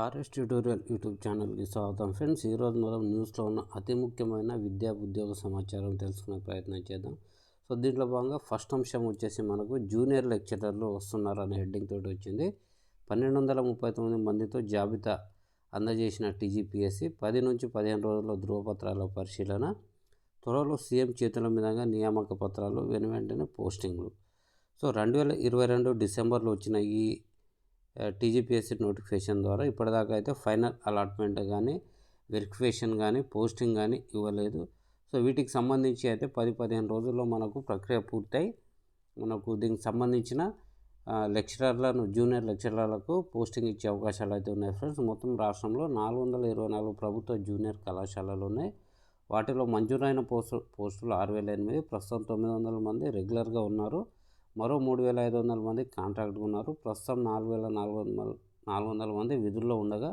RS tutorial YouTube ఛానల్కి స్వాగతం. Friends ఈరోజు మనం న్యూస్లో ఉన్న అతి ముఖ్యమైన విద్యా ఉద్యోగ సమాచారం తెలుసుకునే ప్రయత్నం చేద్దాం. సో దీంట్లో భాగంగా ఫస్ట్ అంశం వచ్చేసి మనకు జూనియర్ లెక్చరర్లు వస్తున్నారు అనే హెడ్డింగ్ తోటి వచ్చింది. పన్నెండు వందల ముప్పై తొమ్మిది మందితో జాబితా అందజేసిన టీజీపీఎస్సి పది నుంచి పదిహేను రోజుల్లో ధృవపత్రాల పరిశీలన త్వరలో సీఎం చేతుల మీదుగా నియామక పత్రాలు వెను వెంటనే పోస్టింగ్లు. సో రెండు వేల ఇరవై రెండు డిసెంబర్లో వచ్చిన ఈ టీజీపీఎస్సీ నోటిఫికేషన్ ద్వారా ఇప్పటిదాకా అయితే ఫైనల్ అలాట్మెంట్ కానీ వెరిఫికేషన్ కానీ పోస్టింగ్ కానీ ఇవ్వలేదు. సో వీటికి సంబంధించి అయితే పది పదిహేను రోజుల్లో మనకు ప్రక్రియ పూర్తయి మనకు దీనికి సంబంధించిన లెక్చరర్లను జూనియర్ లెక్చరర్లకు పోస్టింగ్ ఇచ్చే అవకాశాలు అయితే ఉన్నాయి ఫ్రెండ్స్. మొత్తం రాష్ట్రంలో నాలుగు వందల ఇరవై నాలుగు ప్రభుత్వ జూనియర్ కళాశాలలు ఉన్నాయి. వాటిలో మంజూరైన పోస్టు పోస్టులు ఆరు వేల ఎనిమిది ప్రస్తుతం తొమ్మిది వందల మంది రెగ్యులర్గా ఉన్నారు. మరో మూడు వేల ఐదు వందల మంది కాంట్రాక్ట్గా ఉన్నారు. ప్రస్తుతం నాలుగు వేల నాలుగు వందల నాలుగు వందల మంది విధుల్లో ఉండగా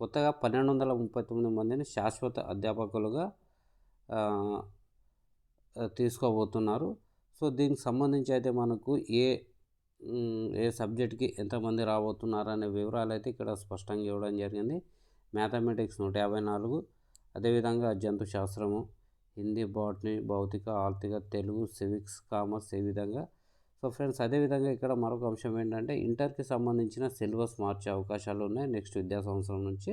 కొత్తగా పన్నెండు వందల ముప్పై తొమ్మిది మందిని శాశ్వత అధ్యాపకులుగా తీసుకోబోతున్నారు. సో దీనికి సంబంధించి అయితే మనకు ఏ ఏ సబ్జెక్ట్కి ఎంతమంది రాబోతున్నారు అనే వివరాలు అయితే ఇక్కడ స్పష్టంగా ఇవ్వడం జరిగింది. మ్యాథమెటిక్స్ నూట యాభై నాలుగు అదేవిధంగా జంతు శాస్త్రము హిందీ బాటనీ భౌతిక ఆర్థిక తెలుగు సివిక్స్ కామర్స్ ఈ విధంగా సో ఫ్రెండ్స్ అదేవిధంగా ఇక్కడ మరొక అంశం ఏంటంటే ఇంటర్కి సంబంధించిన సిలబస్ మార్చే అవకాశాలు ఉన్నాయి నెక్స్ట్ విద్యా సంవత్సరం నుంచి.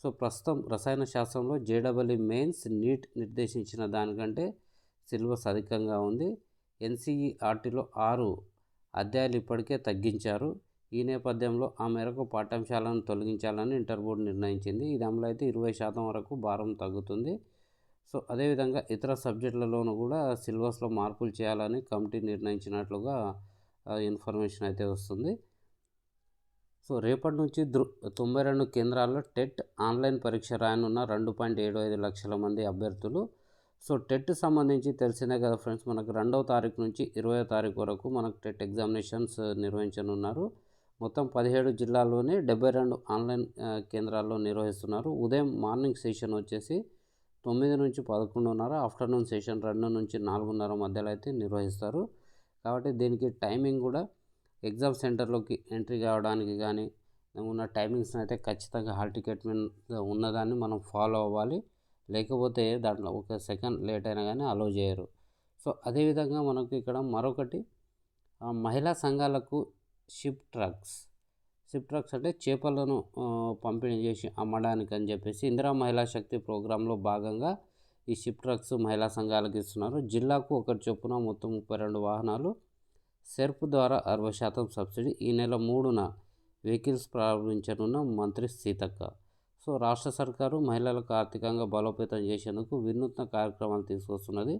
సో ప్రస్తుతం రసాయన శాస్త్రంలో జేడబ్ల్యూ మెయిన్స్ నీట్ నిర్దేశించిన దానికంటే సిలబస్ అధికంగా ఉంది. ఎన్సీఈఆర్టీలో ఆరు అధ్యాయాలు ఇప్పటికే తగ్గించారు. ఈ నేపథ్యంలో ఆ మేరకు పాఠ్యాంశాలను తొలగించాలని ఇంటర్ బోర్డు నిర్ణయించింది. ఇది అమలైతే ఇరవై శాతం వరకు భారం తగ్గుతుంది. సో అదేవిధంగా ఇతర సబ్జెక్టులలోనూ కూడా సిలబస్లో మార్పులు చేయాలని కమిటీ నిర్ణయించినట్లుగా ఇన్ఫర్మేషన్ అయితే వస్తుంది. సో రేపటి నుంచి దృ తొంభై రెండు కేంద్రాల్లో టెట్ ఆన్లైన్ పరీక్ష రాయనున్న రెండు పాయింట్ ఏడు ఐదు లక్షల మంది అభ్యర్థులు. సో టెట్ సంబంధించి తెలిసిందే కదా ఫ్రెండ్స్ మనకు రెండవ తారీఖు నుంచి ఇరవై తారీఖు వరకు మనకు టెట్ ఎగ్జామినేషన్స్ నిర్వహించనున్నారు. మొత్తం పదిహేడు జిల్లాల్లోనే డెబ్బై రెండు ఆన్లైన్ కేంద్రాల్లో నిర్వహిస్తున్నారు. ఉదయం మార్నింగ్ సెషన్ వచ్చేసి తొమ్మిది నుంచి పదకొండున్నర ఆఫ్టర్నూన్ సెషన్ రెండు నుంచి నాలుగున్నర మధ్యలో అయితే నిర్వహిస్తారు. కాబట్టి దీనికి టైమింగ్ కూడా ఎగ్జామ్ సెంటర్లోకి ఎంట్రీ కావడానికి కానీ ఉన్న టైమింగ్స్ని అయితే ఖచ్చితంగా హాల్ టికెట్ మీద ఉన్నదాన్ని మనం ఫాలో అవ్వాలి. లేకపోతే దాంట్లో ఒక సెకండ్ లేట్ అయినా కానీ అలో చేయరు. సో అదేవిధంగా మనకు ఇక్కడ మరొకటి మహిళా సంఘాలకు షిప్ ట్రక్స్ షిప్ట్రక్స్ అంటే చేపలను పంపిణీ చేసి అమ్మడానికి అని చెప్పేసి ఇందిరా మహిళా శక్తి ప్రోగ్రాంలో భాగంగా ఈ షిప్ట్రక్స్ మహిళా సంఘాలకు ఇస్తున్నారు. జిల్లాకు ఒకటి చొప్పున మొత్తం ముప్పై రెండు వాహనాలు సెర్ప్ ద్వారా అరవై శాతం సబ్సిడీ ఈ నెల మూడున వెహికల్స్ ప్రారంభించనున్న మంత్రి సీతక్క. సో రాష్ట్ర సర్కారు మహిళలకు ఆర్థికంగా బలోపేతం చేసేందుకు వినూత్న కార్యక్రమాలు తీసుకొస్తున్నది.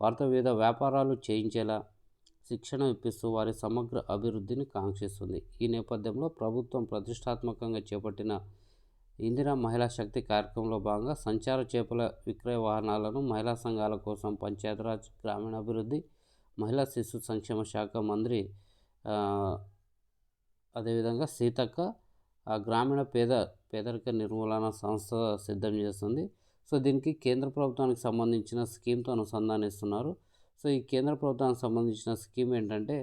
వారితో వివిధ వ్యాపారాలు చేయించేలా శిక్షణ ఇప్పిస్తూ వారి సమగ్ర అభివృద్ధిని కాంక్షిస్తుంది. ఈ నేపథ్యంలో ప్రభుత్వం ప్రతిష్టాత్మకంగా చేపట్టిన ఇందిరా మహిళా శక్తి కార్యక్రమంలో భాగంగా సంచార చేపల విక్రయ వాహనాలను మహిళా సంఘాల కోసం పంచాయతీరాజ్ గ్రామీణాభివృద్ధి మహిళా శిశు సంక్షేమ శాఖ మంత్రి అదేవిధంగా సీతక్క గ్రామీణ పేద పేదరిక నిర్మూలన సంస్థ సిద్ధం చేస్తుంది. సో దీనికి కేంద్ర ప్రభుత్వానికి సంబంధించిన స్కీమ్తో అనుసంధానిస్తున్నారు. సో ఈ కేంద్ర ప్రభుత్వానికి సంబంధించిన స్కీమ్ ఏంటంటే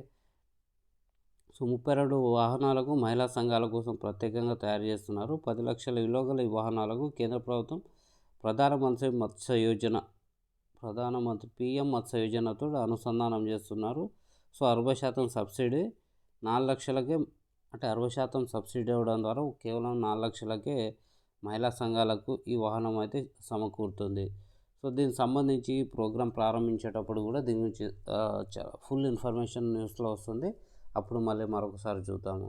సో ముప్పై రెండు వాహనాలకు మహిళా సంఘాల కోసం ప్రత్యేకంగా తయారు చేస్తున్నారు. పది లక్షల విలువగల ఈ వాహనాలకు కేంద్ర ప్రభుత్వం ప్రధానమంత్రి మత్స్య యోజన ప్రధానమంత్రి పిఎం మత్స్య యోజనతో అనుసంధానం చేస్తున్నారు. సో అరవై శాతం సబ్సిడీ నాలుగు లక్షలకే అంటే అరవై శాతం సబ్సిడీ ఇవ్వడం ద్వారా కేవలం నాలుగు లక్షలకే మహిళా సంఘాలకు ఈ వాహనం అయితే సమకూరుతుంది. సో దీనికి సంబంధించి ప్రోగ్రాం ప్రారంభించేటప్పుడు కూడా దీని గురించి ఫుల్ ఇన్ఫర్మేషన్ న్యూస్లో వస్తుంది. అప్పుడు మళ్ళీ మరొకసారి చూద్దాము.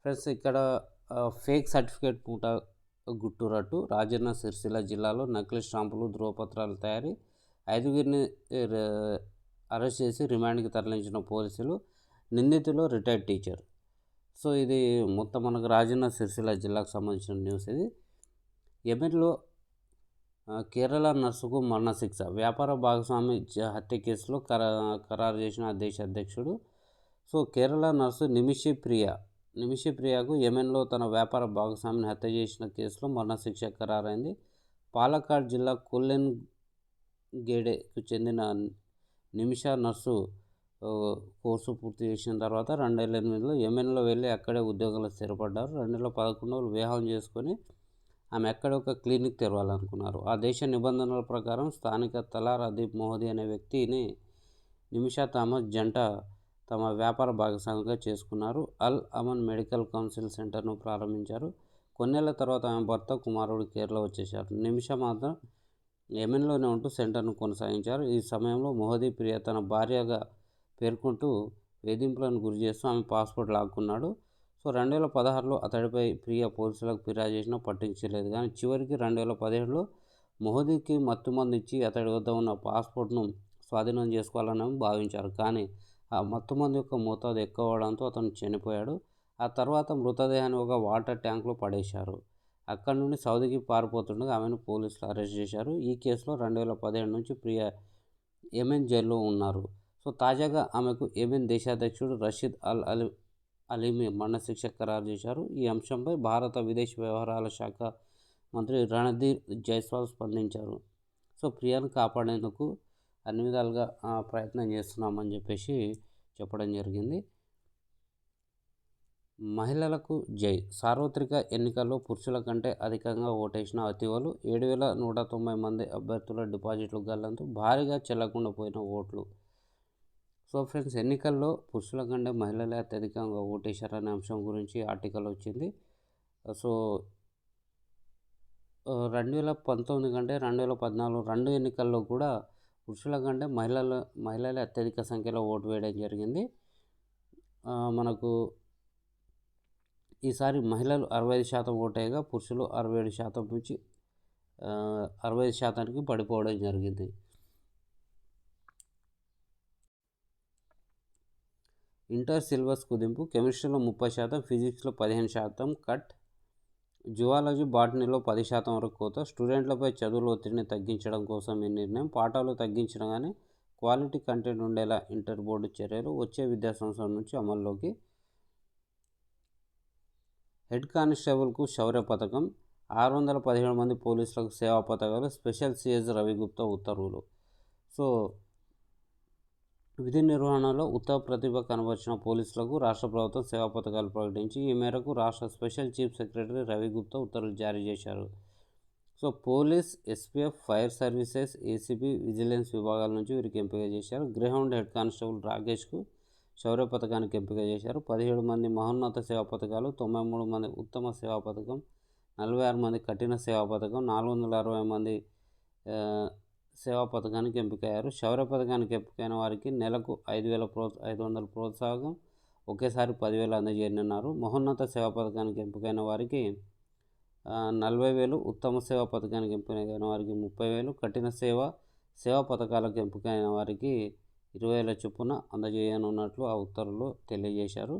ఫ్రెండ్స్ ఇక్కడ ఫేక్ సర్టిఫికేట్ పూట గుట్టురట్టు రాజన్న సిరిసిల్ల జిల్లాలో నకిలీ స్టాంపులు ధ్రువపత్రాలు తయారీ ఐదుగురిని అరెస్ట్ చేసి రిమాండ్కి తరలించిన పోలీసులు నిందితులు రిటైర్డ్ టీచర్. సో ఇది మొత్తం మనకు రాజన్న సిరిసిల్ల జిల్లాకు సంబంధించిన న్యూస్ ఇది. ఎమిర్లో కేరళ నర్సుకు మరణశిక్ష. వ్యాపార భాగస్వామి హత్య కేసులో ఖరా ఖరారు చేసిన దేశ అధ్యక్షుడు. So Kerala nurse Nimisha Priya. నిమిషి ప్రియకు యెమెన్లో తన వ్యాపార భాగస్వామిని హత్య చేసిన కేసులో మరణశిక్ష ఖరారైంది. పాలక్కాడ్ జిల్లా కొల్లెన్ గేడేకు చెందిన నిమిష నర్సు కోర్సు పూర్తి చేసిన తర్వాత రెండు వేల ఎనిమిదిలో యెమెన్లో వెళ్ళి అక్కడే ఉద్యోగంలో స్థిరపడ్డారు. రెండు వేల పదకొండులో వివాహం చేసుకొని ఆమె ఎక్కడ ఒక క్లినిక్ తెరవాలనుకున్నారు. ఆ దేశ నిబంధనల ప్రకారం స్థానిక తలార్ అదీప్ మోహదీ అనే వ్యక్తిని నిమిషా థామస్ జంట తమ వ్యాపార భాగస్వామిగా చేసుకున్నారు. అల్ అమన్ మెడికల్ కౌన్సిల్ సెంటర్ను ప్రారంభించారు. కొన్నేళ్ళ తర్వాత ఆమె భర్త కుమారుడు కేరళ వచ్చేశారు. నిమిషా మాత్రం యెమెన్లోనే ఉంటూ సెంటర్ను కొనసాగించారు. ఈ సమయంలో మోహదీ ప్రియ తన భార్యగా పేర్కొంటూ వేధింపులను గురి చేస్తూ ఆమె పాస్పోర్ట్ లాక్కున్నాడు. సో రెండు వేల పదహారులో అతడిపై ప్రియ పోలీసులకు ఫిర్యాదు చేసినా పట్టించలేదు. కానీ చివరికి రెండు వేల పదిహేడులో మోహదీకి మత్తుమందు ఇచ్చి అతడి వద్ద ఉన్న పాస్పోర్ట్ను స్వాధీనం చేసుకోవాలని భావించారు. కానీ ఆ మత్తుమందు యొక్క మోతాదు ఎక్కువ అవడంతో అతను చనిపోయాడు. ఆ తర్వాత మృతదేహాన్ని ఒక వాటర్ ట్యాంక్లో పడేశారు. అక్కడి నుండి సౌదీకి పారిపోతుండగా ఆమెను పోలీసులు అరెస్ట్ చేశారు. ఈ కేసులో రెండు వేల పదిహేడు నుంచి ప్రియ యెమెన్ జైల్లో ఉన్నారు. సో తాజాగా ఆమెకు యెమెన్ దేశాధ్యక్షుడు రషీద్ అల్ అలీ అలీమి మరణశిక్ష ఖరారు చేశారు. ఈ అంశంపై భారత విదేశీ వ్యవహారాల శాఖ మంత్రి రణధీర్ జైస్వాల్ స్పందించారు. సో ప్రియాను కాపాడేందుకు అన్ని విధాలుగా ప్రయత్నం చేస్తున్నామని చెప్పేసి చెప్పడం జరిగింది. మహిళలకు జై. సార్వత్రిక ఎన్నికల్లో పురుషుల కంటే అధికంగా ఓటేసిన అతివలు ఏడు వేల నూట తొంభై మంది అభ్యర్థుల డిపాజిట్లు గల్లంతో భారీగా చెల్లకుండా పోయిన ఓట్లు సో ఫ్రెండ్స్ ఎన్నికల్లో పురుషుల కంటే మహిళలే అత్యధికంగా ఓటేశారనే అంశం గురించి ఆర్టికల్ వచ్చింది. సో రెండు వేల పంతొమ్మిది కంటే రెండు వేల పద్నాలుగు రెండు ఎన్నికల్లో కూడా పురుషుల కంటే మహిళలు మహిళలే అత్యధిక సంఖ్యలో ఓటు వేయడం జరిగింది. మనకు ఈసారి మహిళలు అరవై ఐదు శాతం ఓటేయగా పురుషులు అరవై ఏడు శాతం నుంచి అరవై ఐదు శాతానికి పడిపోవడం జరిగింది. ఇంటర్ సిలబస్ కుదింపు కెమిస్ట్రీలో ముప్పై శాతం ఫిజిక్స్లో పదిహేను శాతం కట్ జువాలజీ బాటనీలో పది శాతం వరకు కోత స్టూడెంట్లపై చదువుల ఒత్తిడిని తగ్గించడం కోసం ఈ నిర్ణయం పాఠాలు తగ్గించడంగానే క్వాలిటీ కంటెంట్ ఉండేలా ఇంటర్ బోర్డు చర్యలు వచ్చే విద్యా సంవత్సరం నుంచి అమల్లోకి. హెడ్ కానిస్టేబుల్కు శౌర్య పథకం ఆరు వందల పదిహేడు మంది పోలీసులకు సేవా పథకాలు స్పెషల్ సిఎస్ రవిగుప్తా ఉత్తర్వులు. సో విధి నిర్వహణలో ఉత్తమ ప్రతిభ కనబరిచిన పోలీసులకు రాష్ట్ర ప్రభుత్వం సేవా పథకాలు ప్రకటించి ఈ మేరకు రాష్ట్ర special chief secretary Ravi Gupta ఉత్తర్వులు జారీ చేశారు. So police SPF fire services ACB vigilance విభాగాల నుంచి వీరికి ఎంపిక చేశారు. గ్రహౌండ్ హెడ్ కానిస్టేబుల్ రాకేష్కు శౌర్య పథకానికి ఎంపిక చేశారు. పదిహేడు మంది మహోన్నత సేవా పథకాలు తొంభై మూడు మంది ఉత్తమ సేవా పథకం నలభై ఆరు మంది కఠిన సేవా పథకం నాలుగు వందల అరవై మంది సేవా పథకానికి ఎంపికయ్యారు. శౌర్య పథకానికి ఎంపికైన వారికి నెలకు ఐదు వేల ప్రో ఐదు వందల ప్రోత్సాహం ఒకేసారి పదివేలు అందజేయనున్నారు. మహోన్నత సేవా పథకానికి ఎంపికైన వారికి నలభై వేలు ఉత్తమ సేవా పథకానికి ఎంపికైన వారికి ముప్పై వేలు కఠిన సేవ సేవా పథకాలకు ఎంపికైన వారికి ఇరవై వేల చొప్పున అందజేయనున్నట్లు ఆ ఉత్తర్వులు తెలియజేశారు.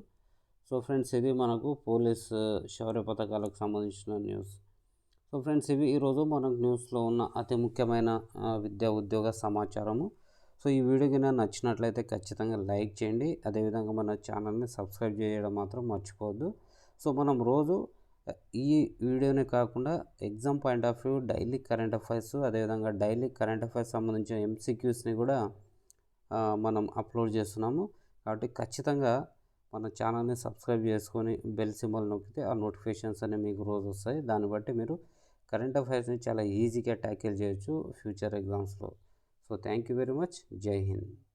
సో ఫ్రెండ్స్ ఇది మనకు పోలీస్ శౌర్య పథకాలకు సంబంధించిన న్యూస్. సో ఫ్రెండ్స్ ఇవి ఈరోజు మనకు న్యూస్లో ఉన్న అతి ముఖ్యమైన విద్యా ఉద్యోగ సమాచారము. సో ఈ వీడియో కింద నచ్చినట్లయితే ఖచ్చితంగా లైక్ చేయండి. అదేవిధంగా మన ఛానల్ని సబ్స్క్రైబ్ చేయడం మాత్రం మర్చిపోవద్దు. సో మనం రోజు ఈ వీడియోనే కాకుండా exam point of view daily current affairs అదేవిధంగా డైలీ కరెంట్ అఫైర్స్ సంబంధించిన ఎంసీక్యూస్ని కూడా మనం అప్లోడ్ చేస్తున్నాము. కాబట్టి ఖచ్చితంగా మన ఛానల్ని సబ్స్క్రైబ్ చేసుకొని బెల్ సింబల్ నొక్కితే ఆ నోటిఫికేషన్స్ అనేవి మీకు రోజు వస్తాయి. దాన్ని బట్టి మీరు కరెంట్ అఫైర్స్ని చాలా ఈజీగా ట్యాకిల్ చేయొచ్చు ఫ్యూచర్ ఎగ్జామ్స్లో. So thank you very much. జై హింద్.